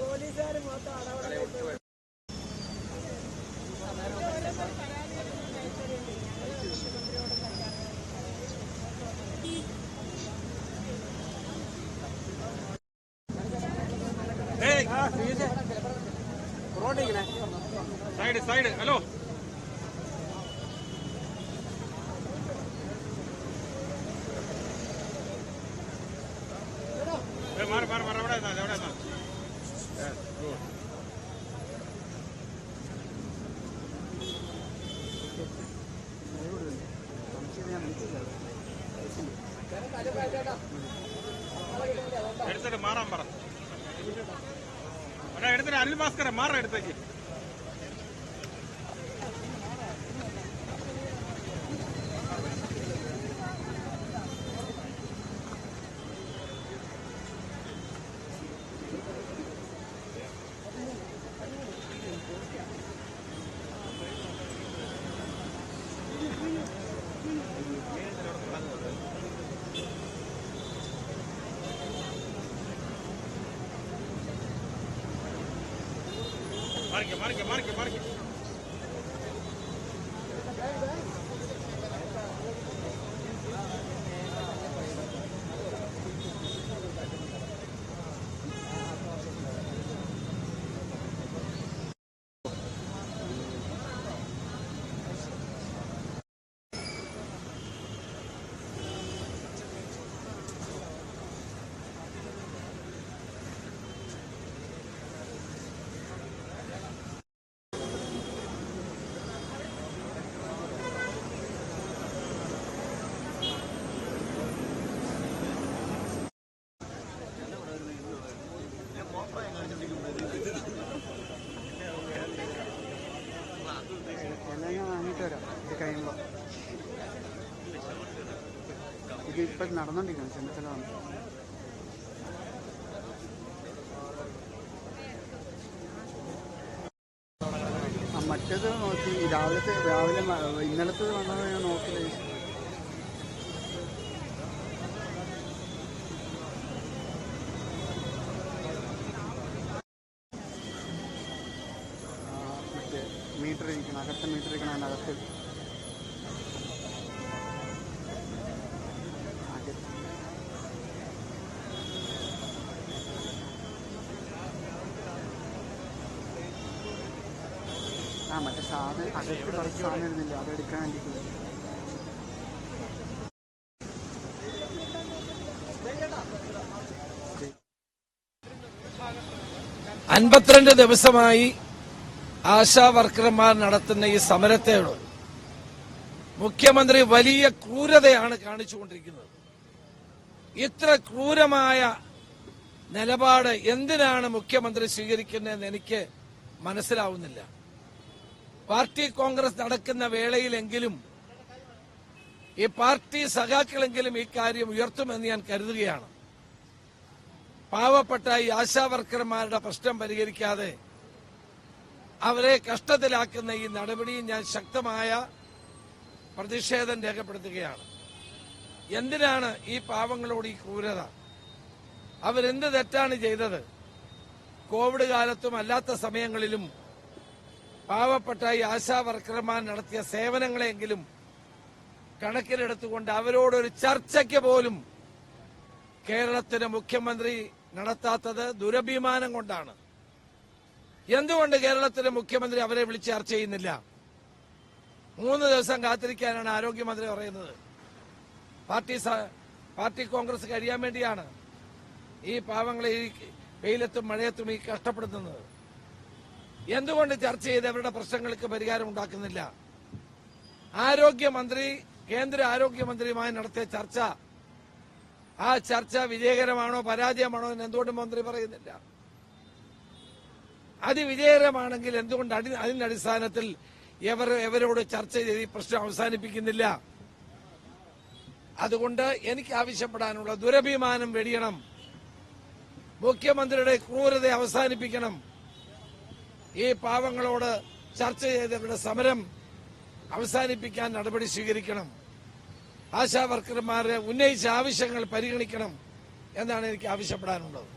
പോലീസുകാർ മൊത്തം അടവട side side hello എടുത്തിട്ട് മാറാൻ പറ. എടാ എടുത്തിട്ട് അനിൽ ഭാസ്കരൻ മാറാം എടുത്തേക്ക്. Marque, marque, marque, marque. എല്ലാം ഞാൻ വാങ്ങിയിട്ട് വരാം. ഇത് കഴിയുമ്പോൾ ഇത് ഇപ്പം നടന്നുകൊണ്ടിരിക്കണം ചെന്നിത്തല വന്നു. മറ്റേത് നോക്കി. രാവിലത്തെ രാവിലെ ഇന്നലത്തെ വന്നത് ഞാൻ നോക്കില്ല ആ, മറ്റേ മീറ്റർ ഇരിക്കണം അകത്തെ മീറ്റർ ഇരിക്കണം അതിനകത്ത് ആ മറ്റേ സാധനം അകത്ത് കുറച്ച് സാധനം ഇരുന്നില്ല അത് എടുക്കാൻ വേണ്ടിയിട്ട് അൻപത്തിരണ്ട് ദിവസമായി ആശാ വർക്കർമാർ നടത്തുന്ന ഈ സമരത്തോട് മുഖ്യമന്ത്രി വലിയ ക്രൂരതയാണ് കാണിച്ചുകൊണ്ടിരിക്കുന്നത്. ഇത്ര ക്രൂരമായ നിലപാട് എന്തിനാണ് മുഖ്യമന്ത്രി സ്വീകരിക്കുന്നതെന്ന് എനിക്ക് മനസ്സിലാവുന്നില്ല. പാർട്ടി കോൺഗ്രസ് നടക്കുന്ന വേളയിലെങ്കിലും ഈ പാർട്ടി സഖാക്കളെങ്കിലും ഈ കാര്യം ഉയർത്തുമെന്ന് ഞാൻ കരുതുകയാണ്. പാവപ്പെട്ട ഈ ആശാവർക്കർമാരുടെ പ്രശ്നം പരിഹരിക്കാതെ അവരെ കഷ്ടത്തിലാക്കുന്ന ഈ നടപടിയും ഞാൻ ശക്തമായ പ്രതിഷേധം രേഖപ്പെടുത്തുകയാണ്. എന്തിനാണ് ഈ പാവങ്ങളോട് ഈ ക്രൂരത? അവരെന്ത് തെറ്റാണ് ചെയ്തത്? കോവിഡ് കാലത്തും അല്ലാത്ത സമയങ്ങളിലും പാവപ്പെട്ട ഈ ആശാവർക്കർമാർ നടത്തിയ സേവനങ്ങളെങ്കിലും കണക്കിലെടുത്തുകൊണ്ട് അവരോടൊരു ചർച്ചയ്ക്ക് പോലും കേരളത്തിന് മുഖ്യമന്ത്രി നടത്താത്തത് ദുരഭിമാനം കൊണ്ടാണ്. എന്തുകൊണ്ട് കേരളത്തിലെ മുഖ്യമന്ത്രി അവരെ വിളിച്ച് ചർച്ച ചെയ്യുന്നില്ല? മൂന്ന് ദിവസം കാത്തിരിക്കാനാണ് ആരോഗ്യമന്ത്രി പറയുന്നത്. പാർട്ടി പാർട്ടി കോൺഗ്രസ് കഴിയാൻ വേണ്ടിയാണ് ഈ പാവങ്ങളെ ഈ വെയിലത്തും മഴയത്തും ഈ കഷ്ടപ്പെടുത്തുന്നത്. എന്തുകൊണ്ട് ചർച്ച ചെയ്ത് അവരുടെ പ്രശ്നങ്ങൾക്ക് പരിഹാരം ഉണ്ടാക്കുന്നില്ല? ആരോഗ്യമന്ത്രി കേന്ദ്ര ആരോഗ്യമന്ത്രിയുമായി നടത്തിയ ചർച്ച ആ ചർച്ച വിജയകരമാണോ പരാജയമാണോ എന്ന് എന്തുകൊണ്ട് മന്ത്രി പറയുന്നില്ല. അത് വിജയകരമാണെങ്കിൽ എന്തുകൊണ്ട് അടി- അതിന്റെ അടിസ്ഥാനത്തിൽ എവർ എവരോട് ചർച്ച ചെയ്ത് ഈ പ്രശ്നം അവസാനിപ്പിക്കുന്നില്ല? അതുകൊണ്ട് എനിക്ക് ആവശ്യപ്പെടാനുള്ള ദുരഭിമാനം വെടിയണം. മുഖ്യമന്ത്രിയുടെ ക്രൂരത അവസാനിപ്പിക്കണം. ഈ പാവങ്ങളോട് ചർച്ച ചെയ്തവരുടെ സമരം അവസാനിപ്പിക്കാൻ നടപടി സ്വീകരിക്കണം. ആശാ വർക്കർമാരെ ഉന്നയിച്ച ആവശ്യങ്ങൾ പരിഗണിക്കണം എന്നാണ് എനിക്ക് ആവശ്യപ്പെടാനുള്ളത്.